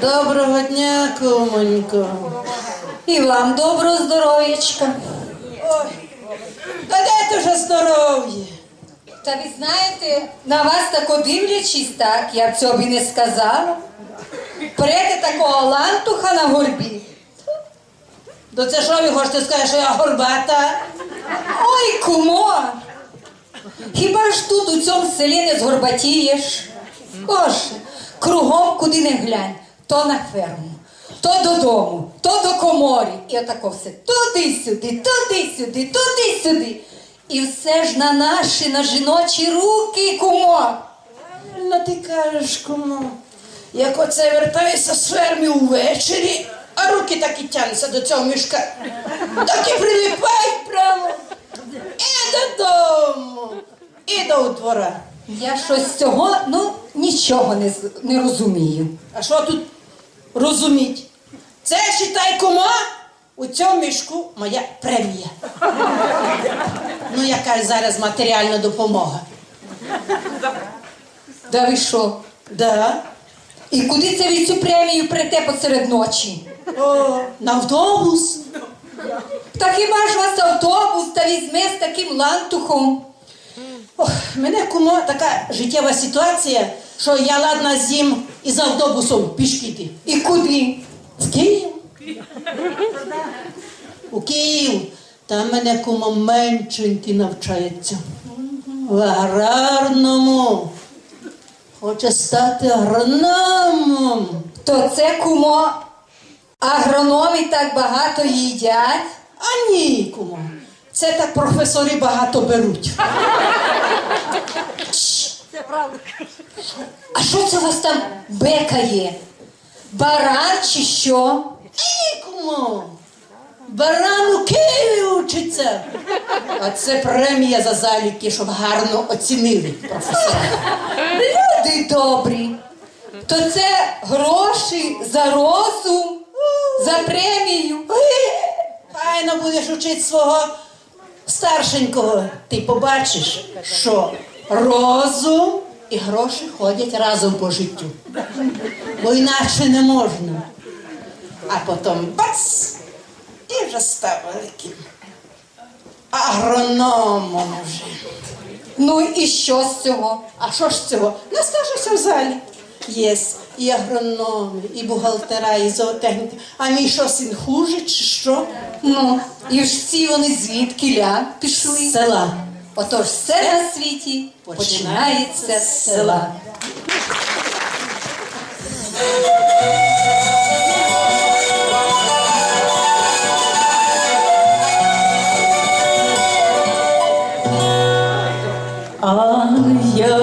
Доброго дня, кумонько. І вам доброго здоров'ячка. Та де ти вже здоров'я? Та ви знаєте, на вас тако дивлячись так, я б цього б і не сказала. Перете такого лантуха на горбі. То це що ви хочете сказати, що я горбата? Ой, кумо! Хіба ж тут у цьому селі не згорбатієш? Боже, кругом куди не глянь, то на ферму, то додому, то до коморі. І отако все туди-сюди, туди-сюди, туди-сюди. І все ж на наші, на жіночі руки, кумо. Правильно ти кажеш, кому. Як оце вертаюся з ферми увечері, а руки так і тянуться до цього мішка. Так і прилипають прямо. І додому, і до двора. Я щось з цього, ну, нічого не, не розумію. А що тут розуміть? Це считай кума, у цьому мішку моя премія. Ну, яка зараз матеріальна допомога. Да ви що? Да. І куди це ви цю премію прете посеред ночі? На автобус. Та хіба ж вас автобус та візьме з таким лантухом? Ох, мене кумо така життєва ситуація, що я ладна з'їм із автобусом пішки йти. І куди? В Київ. У Київ. Там мене кумо меншенький навчається. В аграрному. Хоче стати агрономом. То це кумо агрономи так багато їдять. А ні, кумо. Це так професори багато беруть. А що це у вас там бекає? Баран чи що? Ні, кумо. Баран у Києві учиться. А це премія за заліки, щоб гарно оцінили професора. Люди добрі. То це гроші за розум, за премію. Файно будеш учити свого старшенького. Ти побачиш, що розум і гроші ходять разом по життю. Бо інакше не можна. А потім бац! І вже став великим. Агрономом вже. Ну і що з цього? А що ж з цього? Настажуся в залі. Є і агрономи, і бухгалтера, і зоотехніки. А мій що син хуже, чи що? Ну, і ж всі вони звідки ля пішли. З села. Отож, все на світі починається з села. А я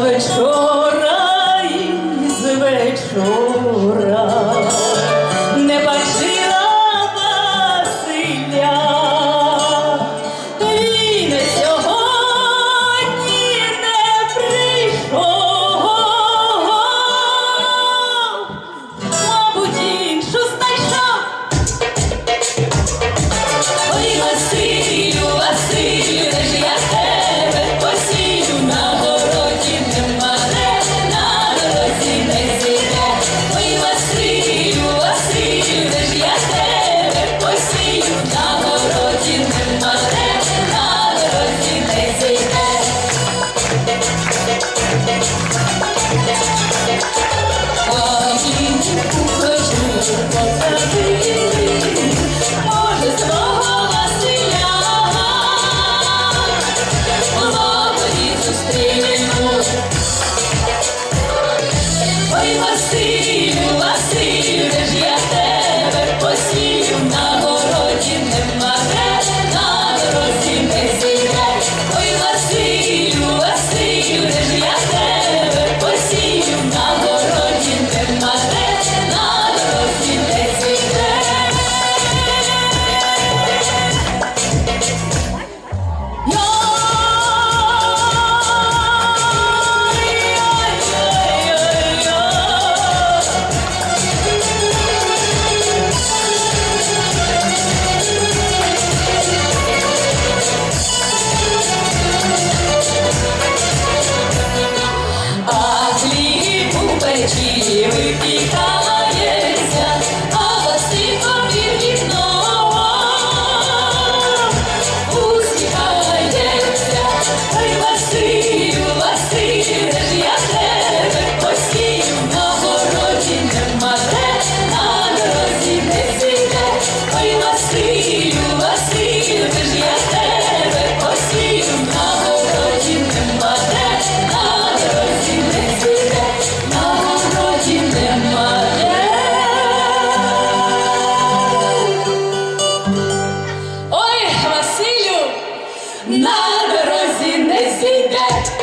Here we become. на дорозі не сідать.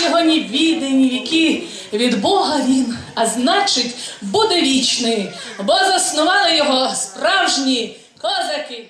І його ні біди, ні віки. Від Бога він, а значить, буде вічний, бо заснували його справжні козаки.